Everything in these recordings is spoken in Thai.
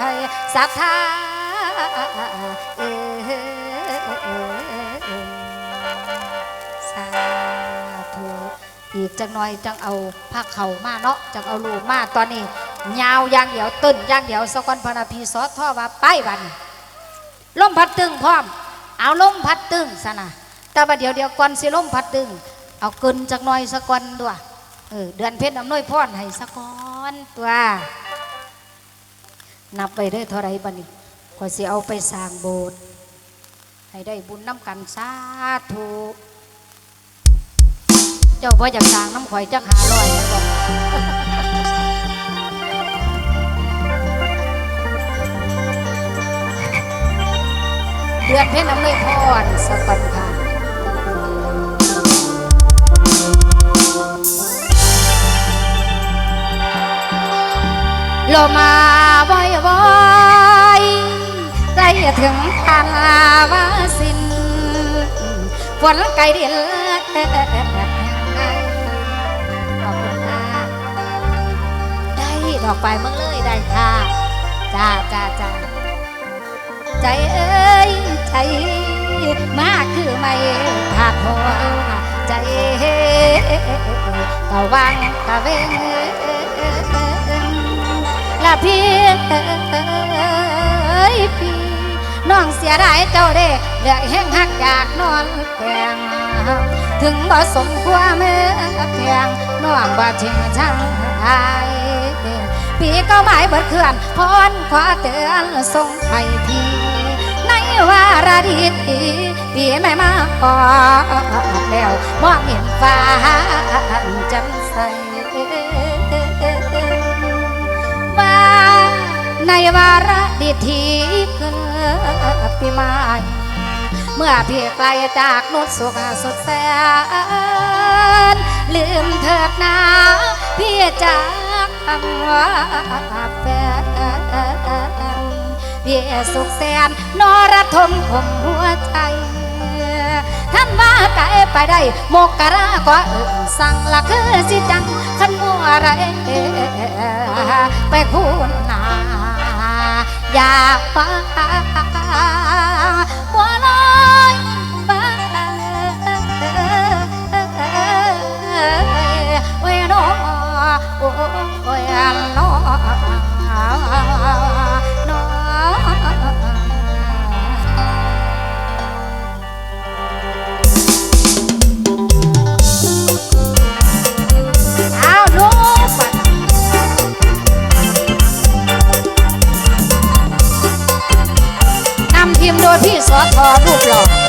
ให้ศรัทธาเอสาธุอีกจังหน่อยจังเอาผ้าเข่ามาเนาะจังเอาลูกมาตอนนี้ยาวอย่างเดียวต้นอย่างเดียวสกอนพนาพีสอท่อว่าไปบัดนลมพัดตึงพร้อม เอาลมพัดตึงซะนะแต่ว่าเดี๋ยวเดี๋ยวก่อนสิลมพัดตึง เอาเกินจักหน่อยสะกอนด้วยเออเดือนเพชรอำนวยพรให้สะกอนตัว นับไปได้เท่าไรบัดนี้ขอสิเอาไปสร้างโบสถ์ให้ได้บุญน้ำกันสาธุเจ้าพ่ออยากสร้างน้ำข่อยจักหาลอยแล้วบอกเดือนเพ็ญน้ำเลยพรสักวันค่ะโลมาว้อยว้อย ถึงทานวาสินฝนไกลดินขอบคุณค่ะได้ดอกไปเมื่อเลยได้ค่ะจ้าจ้าจ้าใจเอ้ยใจมากคือไม่ผาดหัวใจตะวังตะเวงละพี่เอ้ยพี่ น้องเสียดายเจ้าเด้เลือแห้งหักอยากนอนแกงถึงบ่สมความเมื่อเพียงน้องบ่ทิ้งช่างอายปีก็หมายเบิดเคลื่อนพรขอเตือนทรงไทยทีในวาระดีทีปีไม่มาก่อแล้วมองเห็นฟ้าจันใสว่าในวาระดีทีเกิด ปีใหม่เมื่อพี่ไกลจากนุดสุขสุดแสนลืมเถิดนาพี่จากคำว่าแฟนพี่สุขแสนนรทมคมหัวใจท่านว่าไกลไปได้โมกกะราก็เอิ่นสั่งละคือสิจังขันมัวไรไปคุณนา อยากฟ้าหัวลอยบ้าเวยนอโอ้ยนอเพี่สอทอรูปหล่อ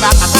back.